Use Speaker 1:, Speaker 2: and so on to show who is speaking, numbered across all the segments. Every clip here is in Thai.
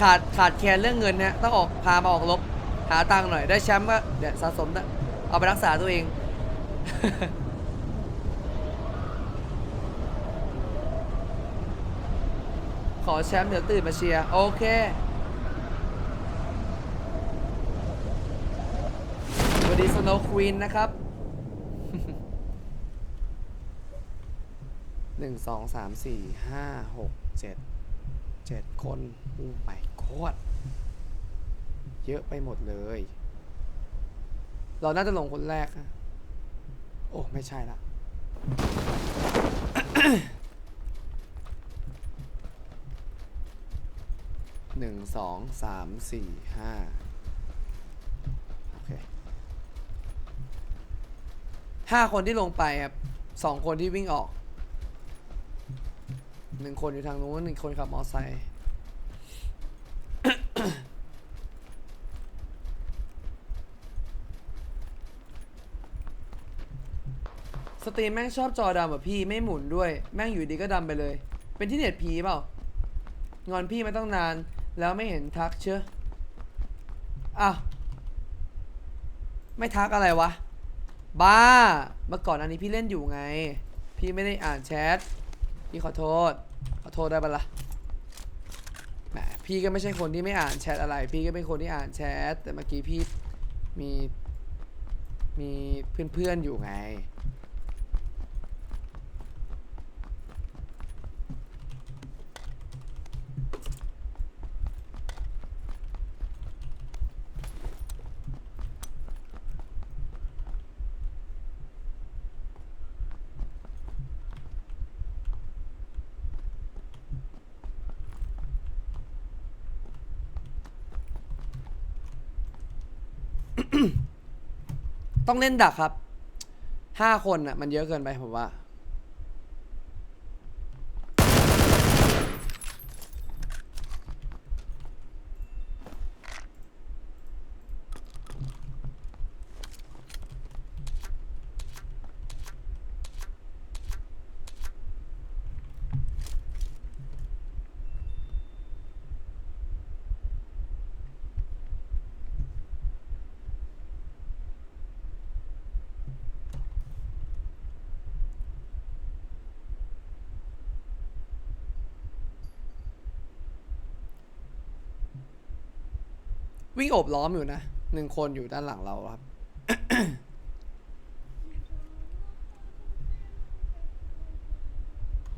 Speaker 1: ขาดขาดแคลนเรื่องเงินนะต้องออกพามาออกรบหาตังค์หน่อยได้แชมป์ก็เดี๋ยวสะสมนะเอาไปรักษาตัวเอง ขอแชมป์เดี๋ยวตื่นมาเชียร์โอเค สวัสดีสโนว์ควีนนะครับหนึ่งสองสามสี่ห้าหกเจ็ด เจ็ดคนอู้ไปโคตรเยอะไปหมดเลย เราน่าจะลงคนแรกอะโอ้ ไม่ใช่ละ หนึ่งสองสามสี่ห้าโอเคห้าคนที่ลงไปครับสองคนที่วิ่งออก หนึ่งคนอยู่ทางนู้นหนึ่งคนขับมอไซค์สตรีมแม่งชอบจอดำอะพี่ไม่หมุนด้วย แม่งอยู่ดีก็ดำไปเลย เป็นที่เน็ตผีเปล่างอนพี่มาต้องนาน แล้วไม่เห็นทักเชื่ออ้าวไม่ทักอะไรวะ บ้า เมื่อก่อนอันนี้พี่เล่นอยู่ไง พี่ไม่ได้อ่านแชท พี่ขอโทษ โทษได้ปะละ่ะแหมพี่ก็ไม่ใช่คนที่ไม่อ่านแชทอะไร พี่ก็เป็นคนที่อ่านแชทแต่เมื่อกี้พี่มีมีเพื่อนๆอยู่ไง ต้องเล่นดักครับห้าคนอะมันเยอะเกินไปผมว่า วิ่งโอบล้อมอยู่นะหนึ่งคนอยู่ด้านหลังเราครับ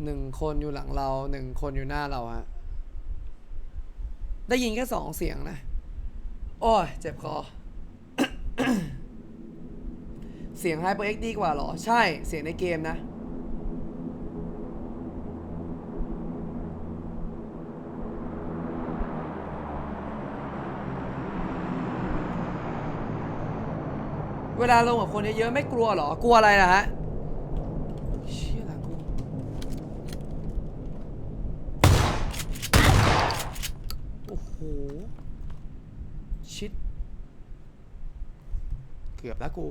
Speaker 1: หนึ่งคนอยู่หลังเราหนึ่งคนอยู่หน้าเราฮะได้ยินแค่สองเสียงนะ โอ้ยเจ็บคอ เสียง HyperX ดีกว่าเหรอ ใช่เสียงในเกมนะ เวลาลงกับคนเยอะๆไม่กลัวเหรอ กลัวอะไรล่ะฮะเชี่ยหลังกูโอ้โห ชิด เกือบแล้วกู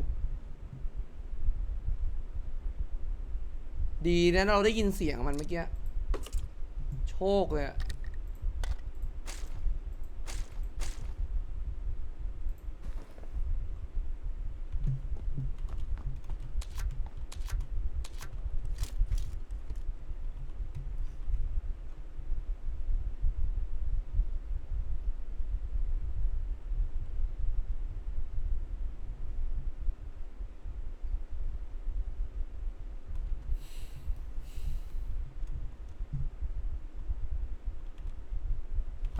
Speaker 1: ดีนะเราได้ยินเสียงมันเมื่อกี้ โชคเลยอะ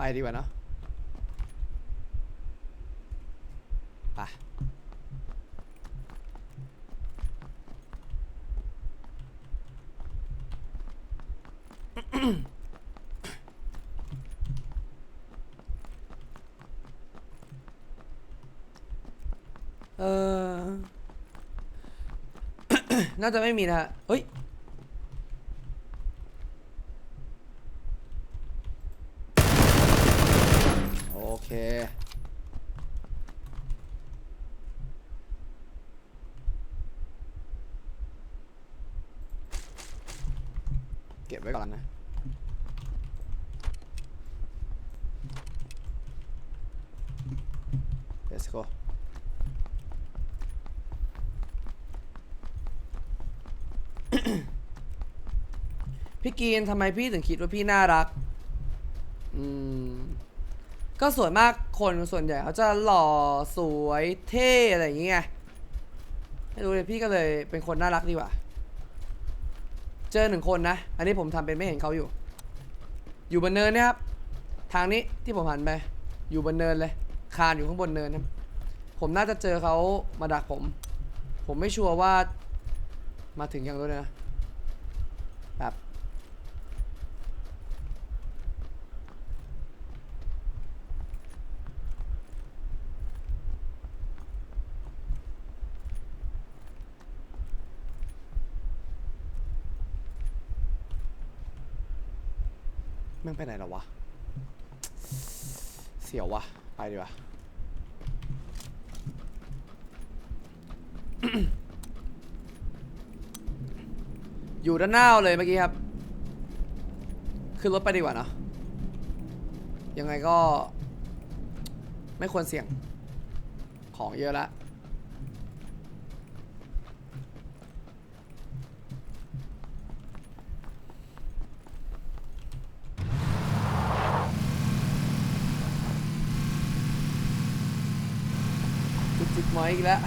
Speaker 1: ไปดีกว่าเนอะไปเออ น่าจะไม่มีนะฮะเฮ้ย ไว้ก่อนนะ let's go พี่กีนทำไมพี่ถึงคิดว่าพี่น่ารัก อืม ก็สวยมากคนส่วนใหญ่เขาจะหล่อสวยเท่อะไรอย่างเงี้ยไม่รู้เลยพี่ก็เลยเป็นคนน่ารักดีกว่า เจอหนึ่งคนนะ อันนี้ผมทำเป็นไม่เห็นเขาอยู่ อยู่บนเนินนะครับ ทางนี้ที่ผมหันไป อยู่บนเนินเลย คานอยู่ข้างบนเนินครับ ผมน่าจะเจอเขามาดักผม ผมไม่ชัวร์ว่ามาถึงยังด้วยนะ แบบ งไปไหนแล้ววะ เสียววะ ไปดีกว่าอยู่ด้านหน้าเลยเมื่อกี้ครับ ขึ้นรถไปดีกว่าเนอะยังไงก็ ไม่ควรเสี่ยง ของเยอะละ จุดหมอยอีกแล้ว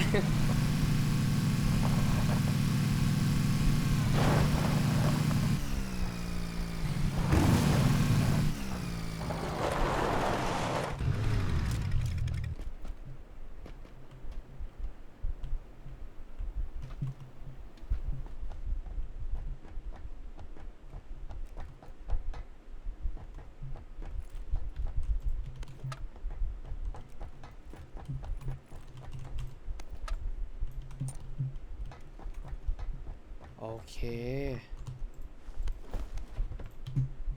Speaker 1: โอเค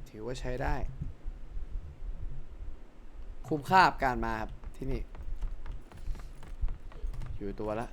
Speaker 1: ถือ ว่าใช้ได้ คุ้มค่ากับการมาครับที่นี่ อยู่ตัวละ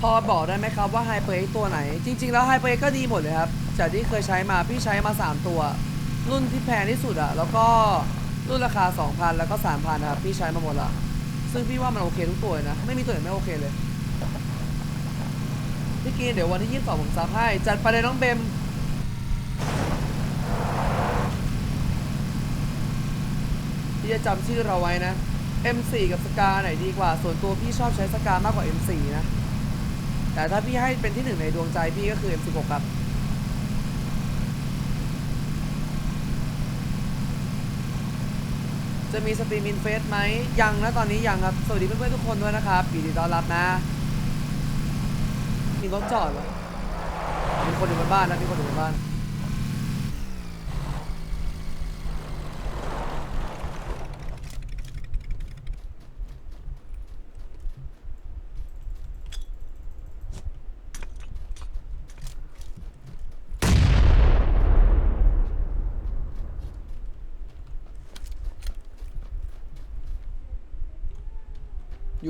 Speaker 1: พอบอกได้ไหมครับว่า HyperX ตัวไหน จริง ๆ แล้ว HyperX ก็ดีหมดเลยครับจากที่เคยใช้มาพี่ใช้มา 3 ตัว รุ่นที่แพงที่สุดอะแล้วก็รุ่นราคา 2,000 แล้วก็ 3,000นะครับพี่ใช้มาหมดละซึ่งพี่ว่ามันโอเคทุกตัวเลยนะ ไม่มีตัวไหนไม่โอเคเลยพี่กีนเดี๋ยววันที่22ผมซับให้ จัดไปเลยน้องเบมพี่จะจำชื่อเราไว้นะ M4 กับสกาไหนดีกว่า ส่วนตัวพี่ชอบใช้สกามากกว่า M4 นะ แต่ถ้าพี่ให้เป็นที่หนึ่งในดวงใจพี่ก็คือ M16 ครับ จะมีสตรีมอินเฟสไหมยังนะตอนนี้ยังครับ สวัสดีเพื่อนๆทุกคนด้วยนะครับยินดีต้อนรับนะ มีรถจอดเหรอมีคนอยู่บนบ้านนะมีคนอยู่บนบ้าน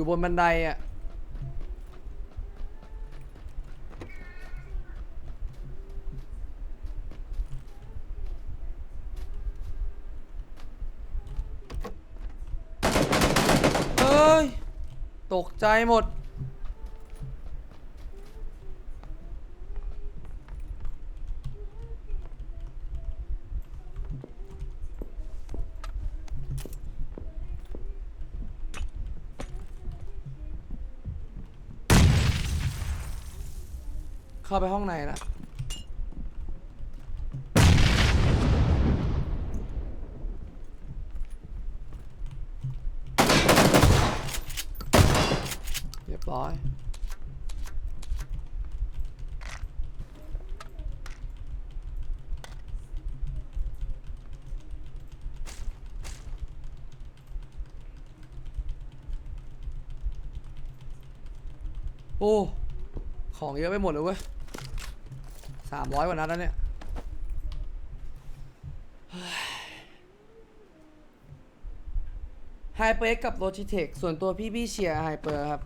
Speaker 1: อยู่บนบันไดอะ เฮ้ย ตกใจหมด เข้าไปห้องในละเรียบร้อยโอ้ ของเยอะไปหมดเลยเว้ย สามร้อยกว่านัดแล้วเนี่ยไฮเปอร์กับโ g จิเทคส่วนตัวพี่พี่เชียร์ไฮเปอร์ครับ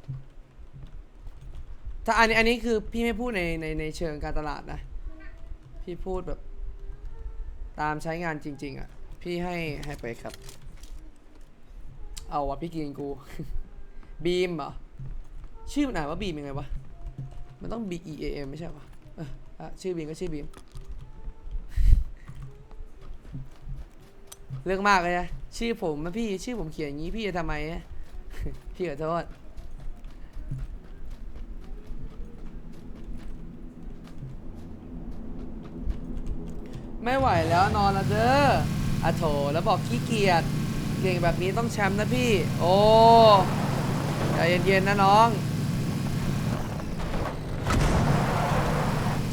Speaker 1: ถ้าอันนี้อันนี้คือพี่ไม่พูดในในในเชิงการตลาดนะ พี่พูดแบบ ตามใช้งานจริง ๆ อะ พี่ให้ไฮเปอร์ครับ เอาวะพี่กินกู บีมเหรอ ชื่อมันอ่านว่าบีมยังไงวะ มันต้อง B E A M ไม่ใช่ปะ อะชื่อบีมก็ชื่อบีม เรื่องมากเลยนะชื่อผมนะพี่ชื่อผมเขียนอย่างนี้พี่จะทำไมนะพี่ขอโทษไม่ไหวแล้วนอนละเด้ออะโถแล้วบอกขี้เกียจ เก่งแบบนี้ต้องแชมป์นะพี่ โอ้ใจเย็นๆนะน้อง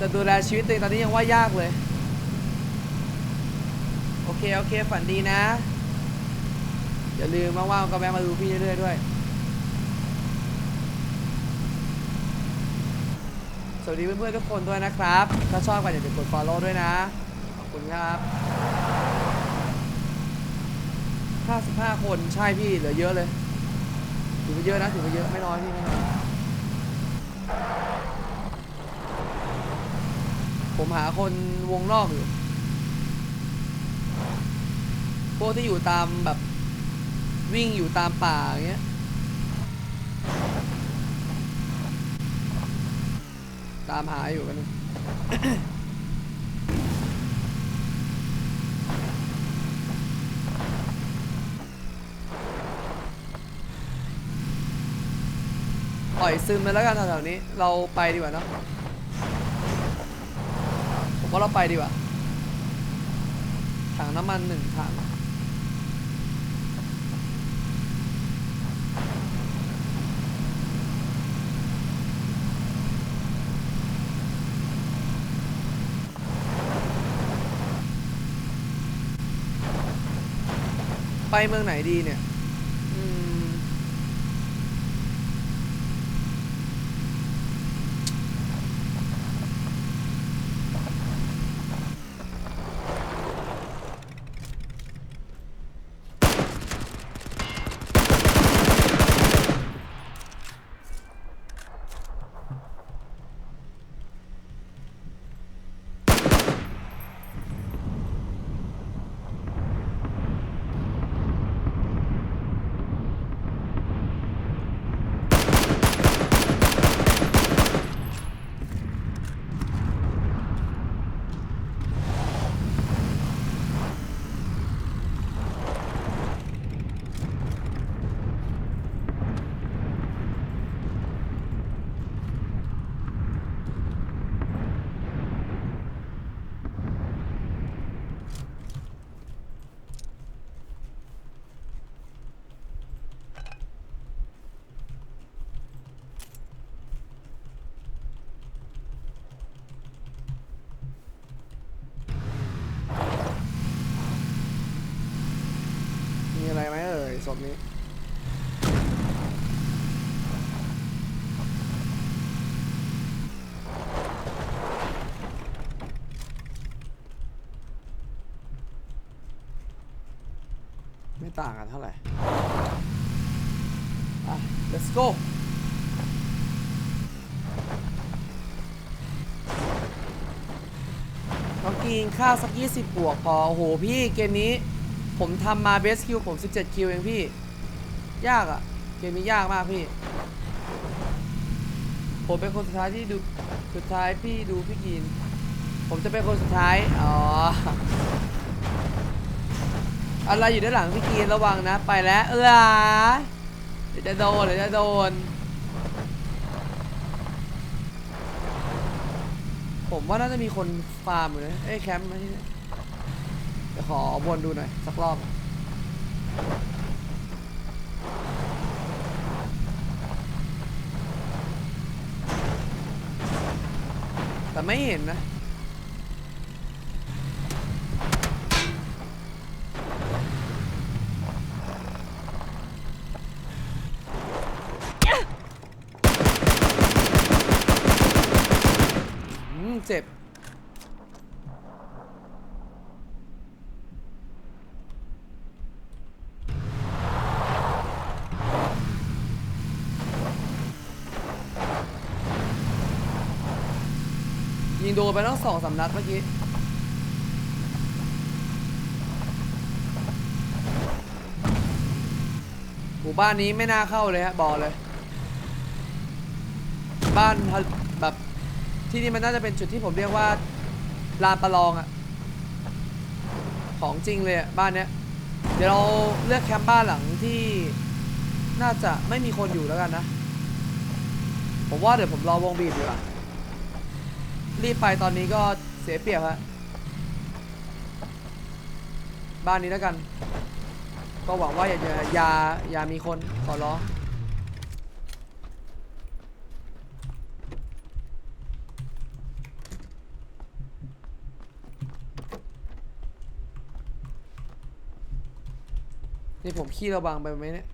Speaker 1: จะดูแลชีวิตตัวเองตอนนี้ยังว่ายากเลย โอเค โอเค ฝันดีนะ อย่าลืมว่างๆก็แวะมาดูพี่เรื่อยๆด้วย สวัสดีเพื่อนๆทุกคนด้วยนะครับ ถ้าชอบกันอย่าลืมกด follow ด้วยนะ ขอบคุณครับ55คนใช่พี่เหลือเยอะเลย ถือว่าเยอะนะ ถือว่าเยอะไม่น้อยพี่ไม่น้อย ผมหาคนวงนอกอยู่ พวกที่อยู่ตามแบบ วิ่งอยู่ตามป่าอย่างเงี้ย ตามหาอยู่กัน ปล่อยซึมไปแล้วกันแถวๆนี้ เราไปดีกว่าเนอะ ว่าเราไปดีกว่าถังน้ำมันหนึ่งถังไปเมืองไหนดีเนี่ย อืม มีอะไรไหมเอ่ยศพนี้ ไม่ ต่างกันเท่าไหร่อะ let's go น้องกินข้าวสัก 20 บวกพอ โอ้โห พี่เกมนี้ผมทำมาเบสคิวผม 17 คิวเองพี่ ยากอะ่ะ เกมนี้ยากมากพี่ ผมเป็นคนสุดท้ายที่ดู สุดท้ายพี่ดูพี่กิน ผมจะเป็นคนสุดท้าย อ๋อ อะไรอยู่ด้านหลังพี่กินระวังนะ ไปแล้ว เออเดี๋ยวจะโดนเดี๋ยวจะโดน ผมว่าน่าจะมีคนฟาร์มอยู่นะเอ้ยแคมป์มาที่นี่เดี๋ยวขอวนดูหน่อย สักรอบ แต่ไม่เห็นนะ เจ็บ ยิงโดนไปตั้งสองสามนัดเมื่อกี้หมู่บ้านนี้ไม่น่าเข้าเลยฮะบอเลย บ้านท ที่นี่มันน่าจะเป็นจุดที่ผมเรียกว่าลานประลองอะของจริงเลยอะบ้านเนี้ย เดี๋ยวเราเลือกแคมป์บ้านหลังที่น่าจะไม่มีคนอยู่แล้วกันนะ ผมว่าเดี๋ยวผมรอวงบีบดีกว่ารีบไปตอนนี้ก็เสียเปรียบฮะบ้านนี้แล้วกัน ก็หวังว่าอย่าอย่าอย่าอย่ามีคนขอร้อง นี่ผมขี้ระวังไปไหมเนี่ย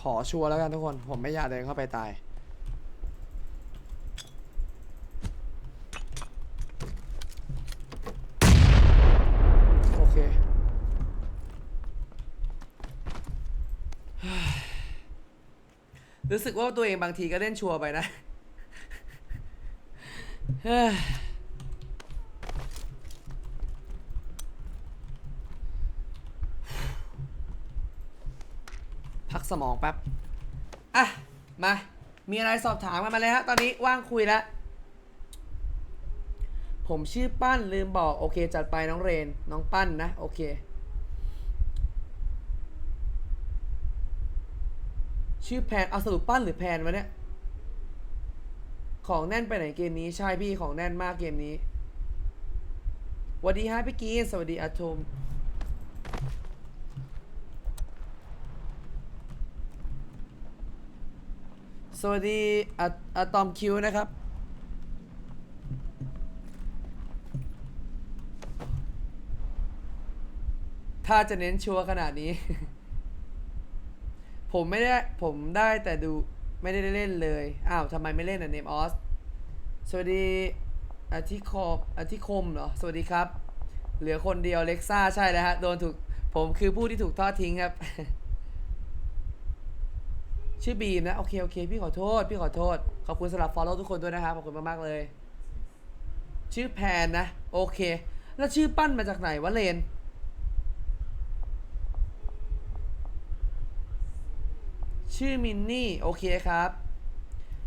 Speaker 1: ขอชัวร์แล้วกันทุกคน ผมไม่อยากเดินเข้าไปตาย โอเค รู้สึกว่าตัวเองบางทีก็เล่นชัวร์ไปนะพักสมองแป๊บ อะ มา มีอะไรสอบถามกันมาเลยฮะ ตอนนี้ว่างคุยแล้ว ผมชื่อปั้นลืมบอก โอเค จัดไปน้องเรน น้องปั้นนะ โอเค ชื่อแพนเอาสรุปปั้นหรือแพนวะเนี่ย ของแน่นไปไหนเกมนี้ ใช่พี่ของแน่นมากเกมนี้สวัสดีฮะพี่กีนสวัสดีอาทมสวัสดีอะอะตอมคิวนะครับ ถ้าจะเน้นชัวร์ขนาดนี้ ผมไม่ได้ผมได้แต่ดูไม่ได้เล่นเลย อ้าวทำไมไม่เล่นอะเนมออสสวัสดีอธิคมอธิคมเหรอ สวัสดีครับ เหลือคนเดียวเล็กซ่าใช่แล้วฮะ โดนถูก ผมคือผู้ที่ถูกทอดทิ้งครับ ชื่อบีมนะ โอเค โอเค พี่ขอโทษ พี่ขอโทษ ขอบคุณสำหรับ follow ทุกคนด้วยนะครับ ขอบคุณมาก ๆ เลย ชื่อแพนนะ โอเค แล้วชื่อปั้นมาจากไหนวะเลน ชื่อมินนี่ โอเคครับ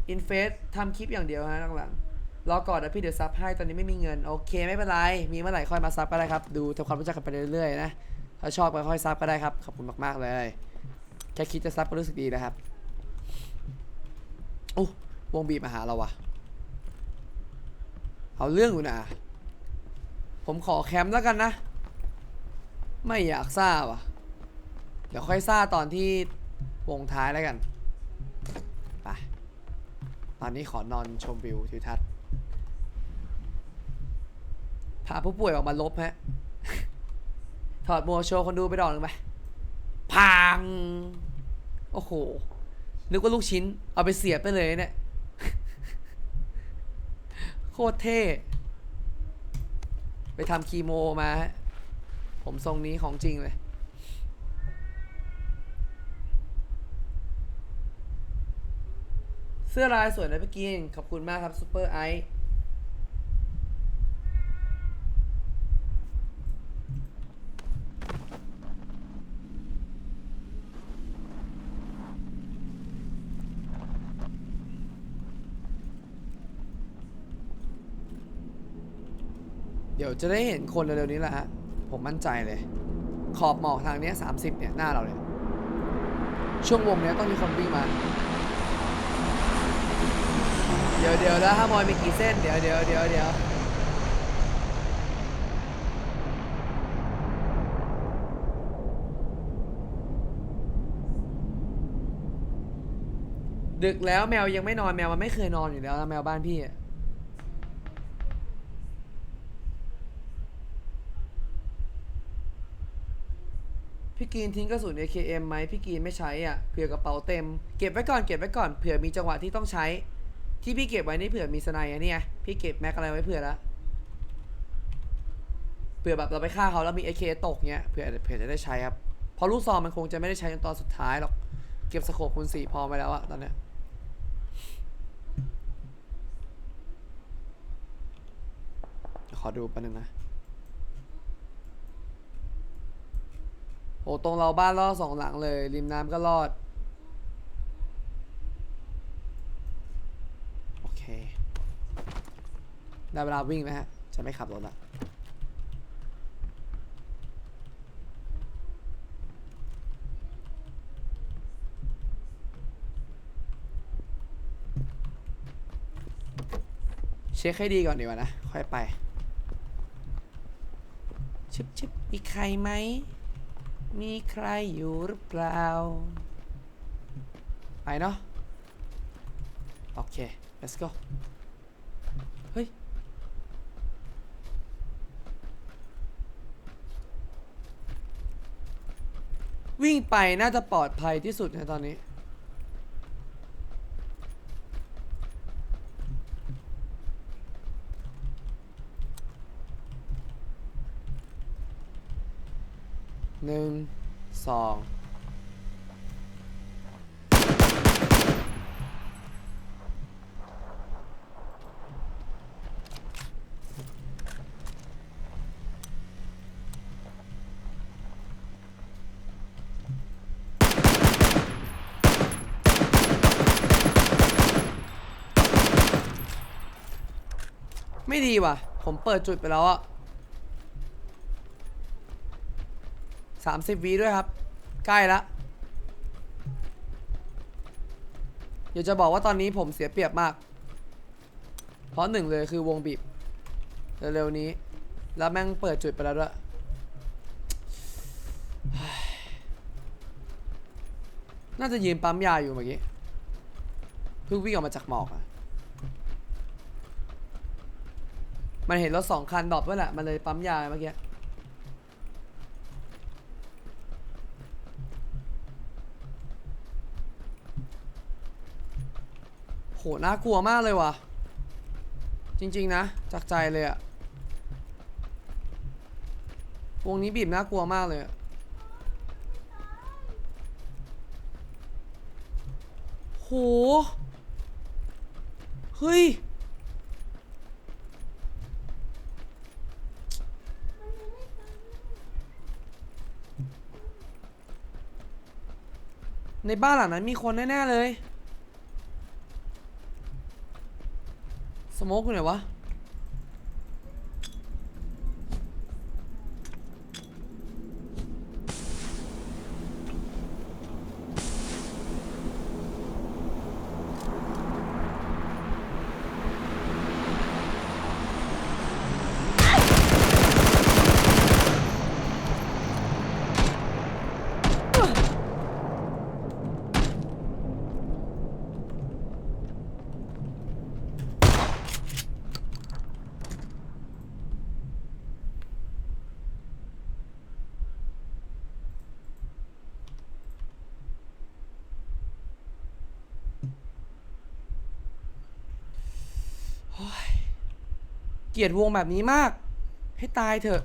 Speaker 1: อินเฟสทำคลิปอย่างเดียวฮะหลังๆรอก่อนนะพี่เดี๋ยวซับให้ตอนนี้ไม่มีเงิน โอเคไม่เป็นไร มีเมื่อไหร่ค่อยมาซับก็ได้ครับ ดูทำความรู้จักกันไปเรื่อยๆนะถ้าชอบก็ค่อยซับก็ได้ครับขอบคุณมากๆเลยแค่คิดจะซับก็รู้สึกดีนะครับโอ้วงบีมาหาเราวะเอาเรื่องอยู่นะผมขอแคมป์แล้วกันนะ ไม่อยากซ่าวะเดี๋ยวค่อยซ่าตอนที่ วงท้ายแล้วกันไปตอนนี้ขอนอนชมวิวทิวทัศน์พาผู้ป่วยออกมาลบฮะ ถอดมัวโชว์คนดูไปดอกหนึ่งไปพัง โอ้โห นึกว่าลูกชิ้น เอาไปเสียบไปเลยเนี่ย โคตรเท่ ไปทำคีโมมาฮะผมทรงนี้ของจริงเลย เสื้อลายสวยนะพี่กินขอบคุณมากครับซูเปอร์ไอซ์เดี๋ยวจะได้เห็นคนเร็วๆนี้แหละฮะ ผมมั่นใจเลย ขอบหมอกทางเนี้ย30 เนี่ย หน้าเราเลย ช่วงวงเนี้ยต้องมีคนวิ่งมา ดี๋ยวเดี๋ยวแล้วถ้ามอยมีกี่เส้น เดี๋ยวเดี๋ยวเดี๋ยวเดี๋ยวดึกแล้วแมวยังไม่นอนแมวมันไม่เคยนอนอยู่แล้วนะแมวบ้านพี่อะพี่กีนทิ้งกระสุน AKM ไหมพี่กีนไม่ใช้อะเผื่อกระเป๋าเต็ม เก็บไว้ก่อนเก็บไว้ก่อนเผื่อมีจังหวะที่ต้องใช้ ที่พี่เก็บไว้นี่เผื่อมีสไนด์อะเนี่ยพี่เก็บแม็กอะไรไว้เผื่อละเผื่อแบบเราไปฆ่าเขาแล้วมี AK ตกเงี้ยเผื่อเผื่อจะได้ใช้ครับเพราะลูกซองมันคงจะไม่ได้ใช้จนตอนสุดท้ายหรอกเก็บสโคปคูณสี่พอไปแล้วอะตอนเนี้ยขอดูแป๊บนึงนะโอ้ตรงเราบ้านรอดสองหลังเลย ริมน้ำก็รอด โอเค ได้เวลาวิ่งแล้วฮะ จะไม่ขับรถละเช็คให้ดีก่อนดีกว่านะ ค่อยไป ชิบชิบมีใครไหม มีใครอยู่หรือเปล่า ไปเนาะ โอเค let's go เฮ้ย วิ่งไปน่าจะปลอดภัยที่สุดในตอนนี้ หนึ่ง สอง ไม่ดีว่ะ ผมเปิดจุดไปแล้วอะสามสิบวีด้วยครับ ใกล้ละอยากจะบอกว่าตอนนี้ผมเสียเปรียบมาก เพราะหนึ่งเลยคือวงบีบ เร็วๆนี้ แล้วแม่งเปิดจุดไปแล้วด้วยน่าจะยืนปั๊มยาอยู่เมื่อกี้ เพิ่งวิ่งออกมาจากหมอกอะ มันเห็นรถสองคันดรอปด้วยแหละ มันเลยปั๊มยาเมื่อกี้ โห น่ากลัวมากเลยว่ะ จริง ๆ นะ จากใจเลยอะวงนี้บีบน่ากลัวมากเลยอะโห เฮ้ย ในบ้านหลังนั้นมีคนแน่ ๆ เลย สโมกอยู่ไหนวะ เกลียดวงแบบนี้มาก ให้ตายเถอะ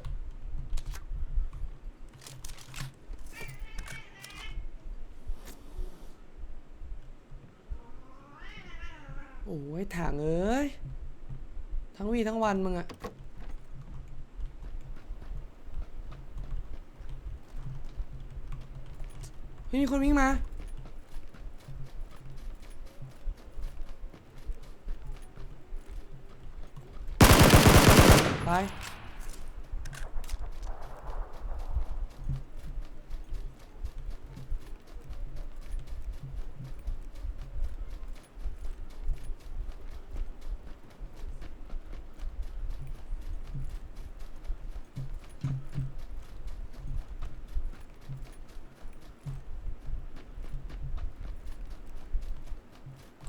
Speaker 1: โอ้ยถังเอ้ย ทั้งวีทั้งวันมึงอะเฮ้ยมีคนวิ่งมา ไป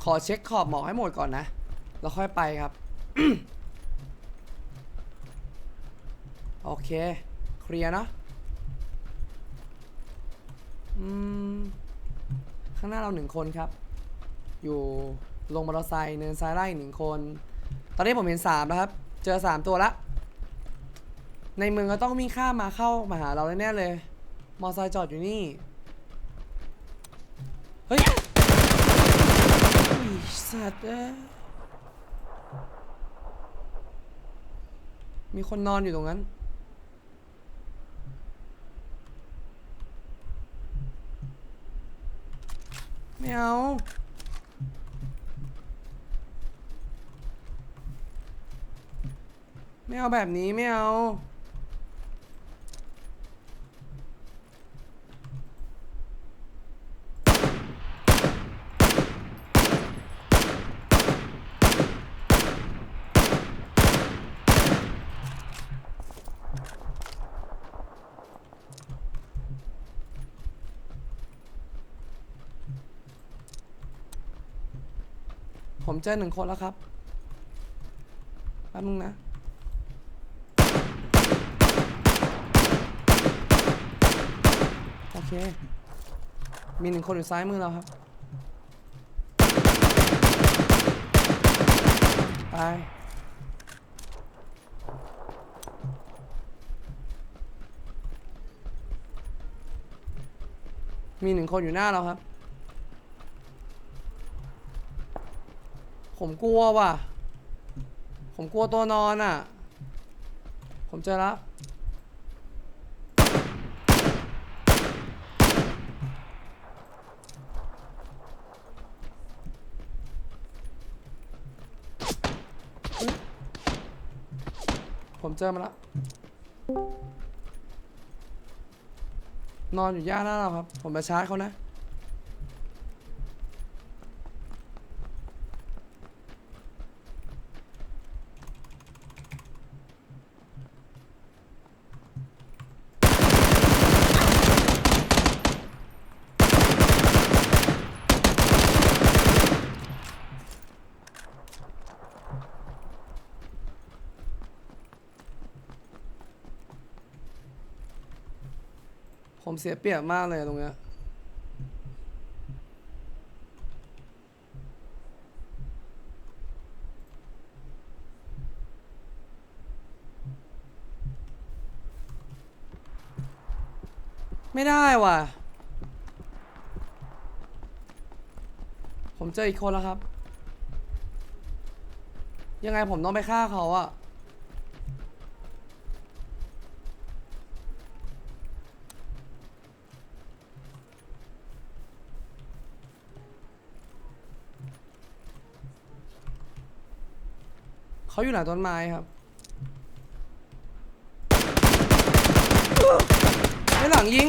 Speaker 1: ขอเช็คขอบหมอกให้หมดก่อนนะ แล้วค่อยไปครับ โอ เคเคลียร์เนอะอืมข้างหน้าเราหนึ่งคนครับ อยู่ลงมอเตอร์ไซค์เนินซ้ายไล่หนึ่งคน ตอนนี้ผมเห็นสามแล้วครับ เจอสามตัวละ ในเมืองก็ต้องวิ่งข้ามมาเข้ามาหาเราแน่ๆเลย มอเตอร์ไซค์จอดอยู่นี่ เฮ้ยสัตว์เอ้มีคนนอนอยู่ตรงนั้น ไม่เอา ไม่เอาแบบนี้ไม่เอา ผมเจอหนึ่งคนแล้วครับแป๊บนึงนะ โอเค มีหนึ่งคนอยู่ซ้ายมือเราครับ ไป มีหนึ่งคนอยู่หน้าเราครับ ผมกลัวว่ะ ผมกลัวตัวนอนอะ ผมเจอแล้วผมเจอมาแล้ว นอนอยู่ย่านหน้าเราครับ ผมไปชาร์จเขานะ เสียเปรียบมากเลยตรงเนี้ยไม่ได้ว่ะ ผมเจออีกคนแล้วครับ ยังไงผมต้องไปฆ่าเขาอะ เขาอยู่หลังต้นไม้ครับไอ้หลังยิง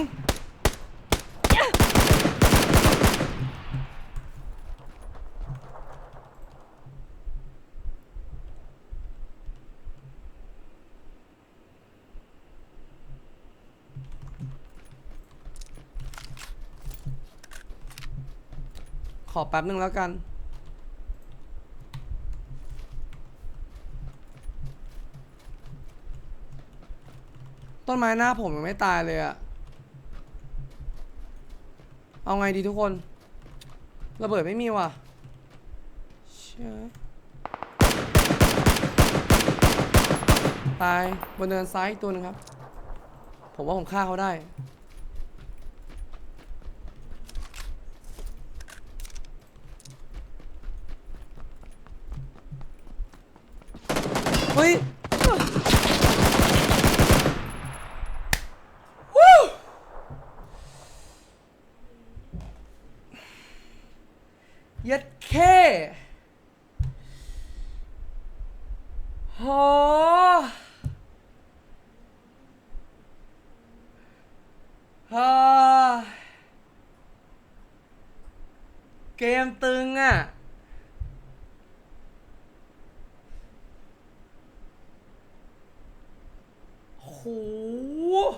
Speaker 1: ขอแป๊บนึงแล้วกัน ต้นไม้หน้าผมยังไม่ตายเลยอะเอาไงดีทุกคน ระเบิดไม่มีว่ะเชื่อตายบนเนินซ้ายอีกตัวหนึงครับ ผมว่าผมฆ่าเขาได้ เฮ้ย